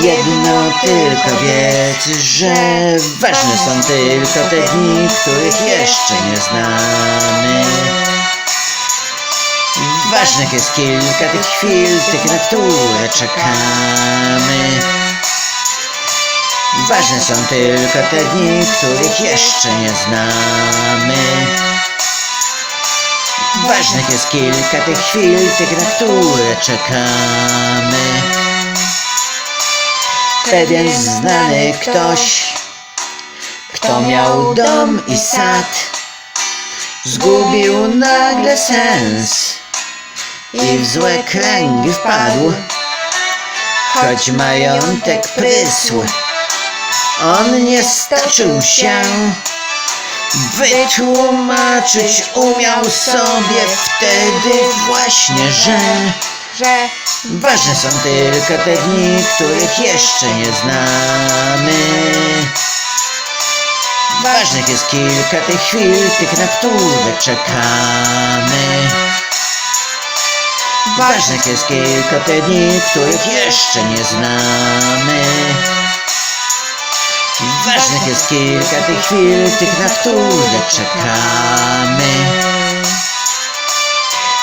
jedno tylko wiedz, że ważne są tylko te dni, których jeszcze nie znamy. Ważnych jest kilka tych chwil, tych na które czekamy. Ważne są tylko te dni, których jeszcze nie znamy. Ważnych jest kilka tych chwil, tych na które czekamy. Pewien znany ktoś, kto miał dom i sad, zgubił nagle sens i w złe kręgi wpadł. Choć majątek prysł, on nie stoczył się wytłumaczyć, umiał sobie wtedy właśnie, że że ważne są tylko te dni, których jeszcze nie znamy. Ważnych jest kilka tych chwil, tych na które czekamy. Ważnych jest kilka te dni, których jeszcze nie znamy. Ważnych jest kilka tych chwil, tych na które czekamy.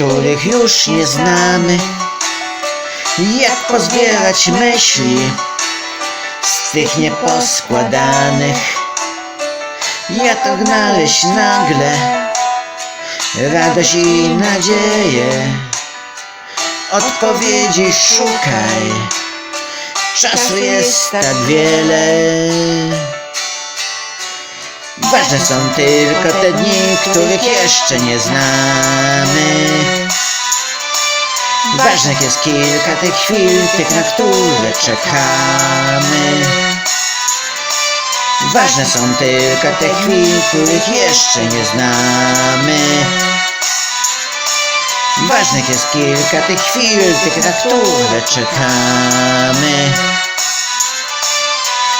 których już nie znamy? Jak pozbierać myśli z tych nieposkładanych? Jak odnaleźć nagle radość i nadzieję? Odpowiedzi szukaj, czasu jest tak wiele. Ważne są tylko te dni, których jeszcze nie znamy. Ważnych jest kilka tych chwil, tych na które czekamy. Ważne są tylko te chwile, których jeszcze nie znamy. Ważnych jest kilka tych chwil, tych na które czekamy.